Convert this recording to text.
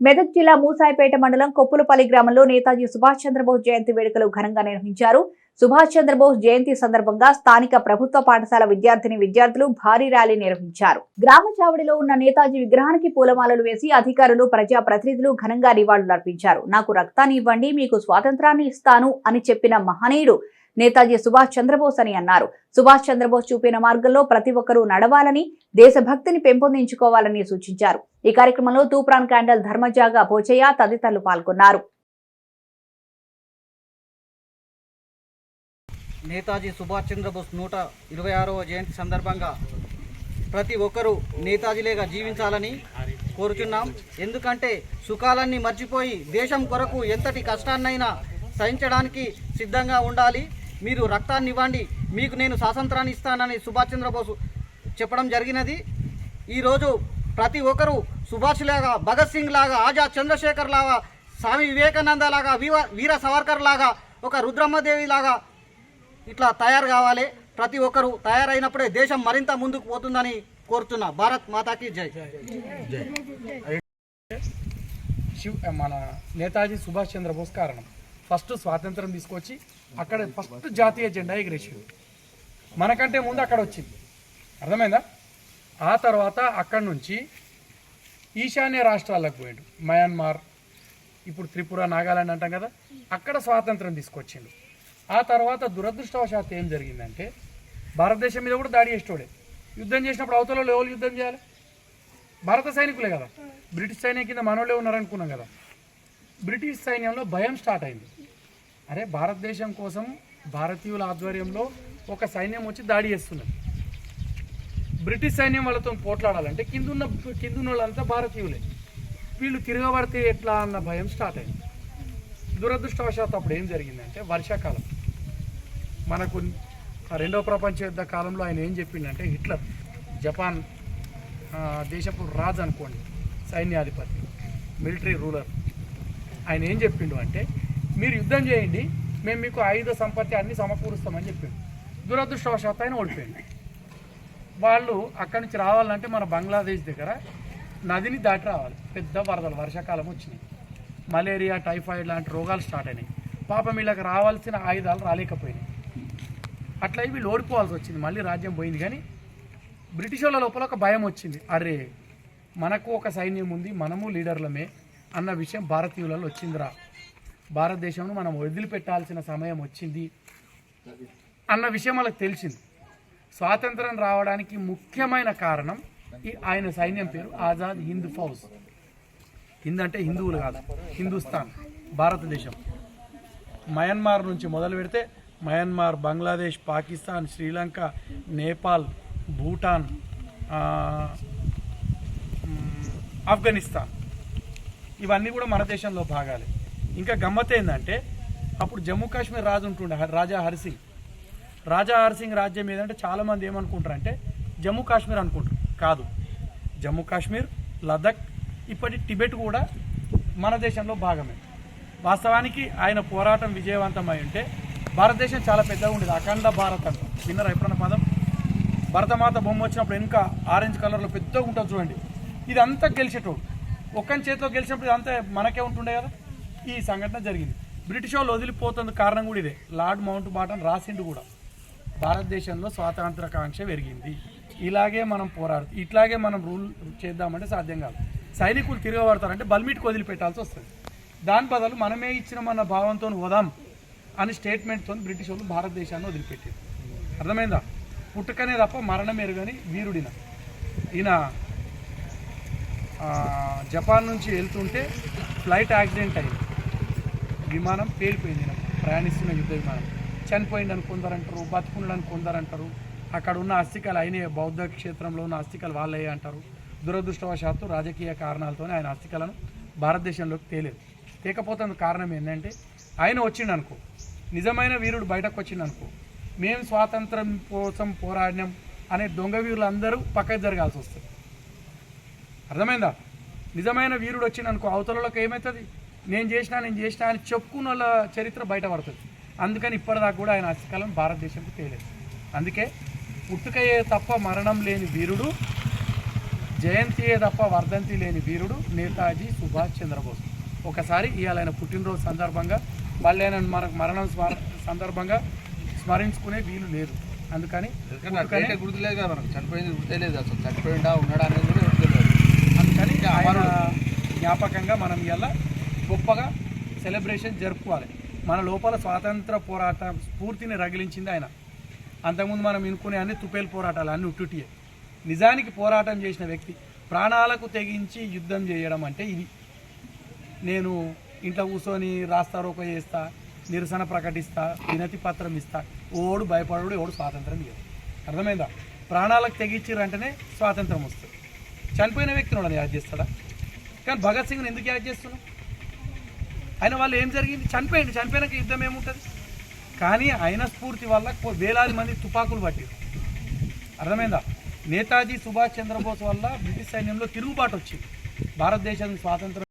మెదక్ జిల్లా మూసాయిపేట మండలం కొప్పులపల్లి గ్రామంలో నేతాజీ సుభాష్ చంద్రబోస్ జయంతి వేడుకలు ఘనంగా నిర్వహించారు. సుభాష్ చంద్రబోస్ జయంతి సందర్భంగా స్థానిక ప్రభుత్వ పాఠశాల విద్యార్థిని విద్యార్థులు భారీ ర్యాలీ నిర్వహించారు. గ్రామ చావడిలో ఉన్న నేతాజీ విగ్రహానికి పూలమాలలు వేసి అధికారులు ప్రజా ప్రతినిధులు ఘనంగా నివాళులర్పించారు. నాకు రక్తాన్ని ఇవ్వండి మీకు స్వాతంత్రాన్ని ఇస్తాను అని చెప్పిన మహనీయుడు నేతాజీ సుభాష్ చంద్రబోస్ అని అన్నారు. సుభాష్ చంద్రబోస్ చూపిన మార్గంలో ప్రతి ఒక్కరూ నడవాలని దేశభక్తిని పెంపొందించుకోవాలని సూచించారు. ఈ కార్యక్రమంలో తూప్రాన్ క్యాండల్ ధర్మజాగ పోచయ్య తదితరులు పాల్గొన్నారు. నేతాజీ సుభాష్ చంద్రబోస్ నూట ఇరవై ఆరవ జయంతి సందర్భంగా ప్రతి ఒక్కరూ నేతాజీలేగా జీవించాలని కోరుచున్నాం. ఎందుకంటే సుఖాలన్నీ మర్చిపోయి దేశం కొరకు ఎంతటి కష్టాన్నైనా సహించడానికి సిద్ధంగా ఉండాలి. మీరు రక్తాన్ని ఇవ్వండి మీకు నేను స్వాతంత్రాన్ని ఇస్తానని సుభాష్ చంద్రబోస్ చెప్పడం జరిగినది. ఈరోజు ప్రతి ఒక్కరూ సుభాష్ లాగా భగత్ సింగ్ లాగా ఆజాద్ చంద్రశేఖర్ లాగా స్వామి వివేకానంద లాగా వీర వీర సావర్కర్ లాగా ఒక రుద్రమ్మదేవి లాగా ఇట్లా తయారు కావాలి. ప్రతి ఒక్కరూ తయారైనప్పుడే దేశం మరింత ముందుకు పోతుందని కోరుతున్నా భారత్ మాతాకి జై. శివ్ మన నేతాజీ సుభాష్ చంద్రబోస్ కారణం. ఫస్ట్ స్వాతంత్రం తీసుకొచ్చి అక్కడ ఫస్ట్ జాతీయ జెండా ఎగిరేసింది మనకంటే ముందు అక్కడ వచ్చింది. అర్థమైందా? ఆ తర్వాత అక్కడి నుంచి ఈశాన్య రాష్ట్రాలకు పోయాడు. మయన్మార్ ఇప్పుడు త్రిపుర నాగాలాండ్ అంటాం కదా అక్కడ స్వాతంత్రం తీసుకొచ్చిండు. ఆ తర్వాత దురదృష్టవశాత్తు ఏం జరిగిందంటే భారతదేశం మీద కూడా దాడి చేసేటోడే. యుద్ధం చేసినప్పుడు అవతలలో ఎవరు యుద్ధం చేయాలి? భారత సైనికులే కదా. బ్రిటిష్ సైన్యం కింద మనోళ్ళే ఉన్నారనుకున్నాం కదా. బ్రిటిష్ సైన్యంలో భయం స్టార్ట్ అయింది. అరే భారతదేశం కోసం భారతీయుల ఆధ్వర్యంలో ఒక సైన్యం వచ్చి దాడి చేస్తున్నది. బ్రిటిష్ సైన్యం వాళ్ళతో పోట్లాడాలంటే కిందున్న కిందున్న వాళ్ళంతా భారతీయులే. వీళ్ళు తిరగబడితే ఎట్లా అన్న భయం స్టార్ట్ అయింది. దురదృష్టవశాత్తు అప్పుడు ఏం జరిగిందంటే వర్షాకాలం. మనకు రెండవ ప్రపంచ యుద్ధ కాలంలో ఆయన ఏం చెప్పిండంటే హిట్లర్ జపాన్ దేశపు రాజు అనుకోండి సైన్యాధిపతి మిలిటరీ రూలర్. ఆయన ఏం చెప్పిండు అంటే మీరు యుద్ధం చేయండి మేము మీకు ఆయుధ సంపత్తి అన్ని సమకూరుస్తామని చెప్పాడు దురదృష్టవశాత్తు ఆయన ఓడిపోయింది వాళ్ళు అక్కడి నుంచి రావాలంటే మన బంగ్లాదేశ్ దగ్గర నదిని దాటి రావాలి. పెద్ద వరదలు వర్షాకాలం వచ్చినాయి. మలేరియా టైఫాయిడ్ లాంటి రోగాలు స్టార్ట్ అయినాయి. పాపం వీళ్ళకి రావాల్సిన ఆయుధాలు రాలేకపోయినాయి. అట్లా వీళ్ళు ఓడిపోవాల్సి వచ్చింది. మళ్ళీ రాజ్యం పోయింది కానీ బ్రిటిష్ వాళ్ళ లోపల ఒక భయం వచ్చింది. అరే మనకు ఒక సైన్యం ఉంది మనము లీడర్లమే అన్న విషయం భారతీయులలో వచ్చిందిరా. భారతదేశంను మనం వదిలిపెట్టాల్సిన సమయం వచ్చింది అన్న విషయం వాళ్ళకి తెలిసింది. స్వాతంత్రం రావడానికి ముఖ్యమైన కారణం ఈ ఆయన సైన్యం పేరు ఆజాద్ హింద్ ఫౌజ్. హింద్ అంటే హిందువులు కాదు హిందుస్థాన్ భారతదేశం. మయన్మార్ నుంచి మొదలు పెడితే మయన్మార్ బంగ్లాదేశ్ పాకిస్తాన్ శ్రీలంక నేపాల్ భూటాన్ ఆఫ్ఘనిస్తాన్. ఇవన్నీ కూడా మన దేశంలో భాగాలే. ఇంకా గమ్మత్ ఏంటంటే అప్పుడు జమ్మూ కాశ్మీర్ రాజు ఉంటుండే రాజా హరిసింగ్. రాజా హరిసింగ్ రాజ్యం ఏదంటే చాలామంది ఏమనుకుంటారంటే జమ్మూ కాశ్మీర్ అనుకుంటారు. కాదు. జమ్మూ కాశ్మీర్ లదక్ ఇప్పటి టిబెట్ కూడా మన దేశంలో భాగమే. వాస్తవానికి ఆయన పోరాటం విజయవంతమై ఉంటే భారతదేశం చాలా పెద్దగా ఉండేది. అఖండ భారత్. అంట విన్నరా ఎప్పుడన్నా పదం? భరతమాత బొమ్మ వచ్చినప్పుడు వెనుక ఆరెంజ్ కలర్లో పెద్దగా ఉంటుంది చూడండి. ఇది అంతా గెలిచేటోడు. ఒక్కని చేతిలో గెలిచినప్పుడు ఇదంతా మనకే ఉంటుండే కదా? ఈ సంఘటన జరిగింది. బ్రిటిష్ వాళ్ళు వదిలిపోతుంది కారణం కూడా ఇదే. లార్డ్ మౌంట్ బాటన్ రాసిండు కూడా. భారతదేశంలో స్వాతంత్ర కాంక్ష పెరిగింది. ఇలాగే మనం పోరాడు ఇట్లాగే మనం రూల్ చేద్దామంటే సాధ్యం కాదు. సైనికులు తిరగబడతారంటే బల్మీటికి వదిలిపెట్టాల్సి వస్తుంది. దాని బదులు మనమే ఇచ్చినామన్న భావంతో వదాం అని స్టేట్మెంట్తో బ్రిటిష్ వాళ్ళు భారతదేశాన్ని వదిలిపెట్టారు. అర్థమైందా? పుట్టుకనే తప్ప మరణం ఎరుగని వీరుడిన. ఈయన జపాన్ నుంచి వెళ్తుంటే ఫ్లైట్ యాక్సిడెంట్ అయింది. విమానం పేలిపోయింది. ప్రయాణిస్తున్న యుద్ధ విమానం. చనిపోయిందని కొందరంటారు బతుకున్నాడని కొందరంటారు. అక్కడ ఉన్న అస్థికలు అయిన బౌద్ధ క్షేత్రంలో ఉన్న అస్థికలు వాళ్ళే అంటారు. దురదృష్టవశాత్తు రాజకీయ కారణాలతోనే ఆయన అస్థికలను భారతదేశంలోకి తేలేదు. తేకపోతున్న కారణం ఏంటంటే ఆయన వచ్చిండు అనుకో నిజమైన వీరుడు బయటకు వచ్చిండు అనుకో మేము స్వాతంత్రం కోసం పోరాడినాం అనే దొంగ వీరులందరూ పక్కకు జరగాల్సి వస్తుంది. అర్థమైందా? నిజమైన వీరుడు వచ్చిండు అనుకో అవతలలోకి ఏమవుతుంది నేను చేసినా నేను చేసినా అని చెప్పుకున్న వాళ్ళ చరిత్ర బయటపడుతుంది. అందుకని ఇప్పటిదాకా కూడా ఆయన అస్థికలను భారతదేశంకు తేలేదు. అందుకే పుట్టుకయే తప్ప మరణం లేని వీరుడు జయంతియే తప్ప వర్ధంతి లేని వీరుడు నేతాజీ సుభాష్ చంద్రబోస్. ఒకసారి ఇవాళ ఆయన పుట్టినరోజు సందర్భంగా మళ్ళీ ఆయన మనకు మరణం సందర్భంగా స్మరించుకునే వీలు లేదు. అందుకని గుర్తులేదు కదా మనకు. చనిపోయింది గుర్తులేదు అసలు. చనిపోయిందా ఉన్నాడా అనేది కూడా అందుకని జ్ఞాపకంగా మనం ఇలా గొప్పగా సెలబ్రేషన్ జరుపుకోవాలి. మన లోపల స్వాతంత్ర పోరాట స్ఫూర్తిని రగిలించింది ఆయన. అంతకుముందు మనం ఇనుకునే అన్ని తుపేలు పోరాటాలు అన్ని ఉట్టుటియే. నిజానికి పోరాటం చేసిన వ్యక్తి ప్రాణాలకు తెగించి యుద్ధం చేయడం అంటే ఇది. నేను ఇంట్లో కూర్చొని రాస్తారోక చేస్తా నిరసన ప్రకటిస్తా వినతి పత్రం ఇస్తా ఓడు భయపడడు ఓడు స్వాతంత్రం ఇవ్వడు అర్థమైందా? ప్రాణాలకు తెగించిరంటేనే స్వాతంత్రం వస్తుంది. చనిపోయిన వ్యక్తిని వాడు యాద్ చేస్తాడా? కానీ భగత్ సింగ్ని ఎందుకు యాద్ చేస్తున్నాం ఆయన వాళ్ళు ఏం జరిగింది? చనిపోయింది చనిపోయినాక యుద్ధం ఏముంటుంది? కానీ ఆయన స్ఫూర్తి వల్ల వేలాది మంది తుపాకులు పట్టారు. అర్థమైందా? నేతాజీ సుభాష్ చంద్రబోస్ వల్ల బ్రిటిష్ సైన్యంలో తిరుగుబాటు వచ్చింది. భారతదేశానికి స్వాతంత్రం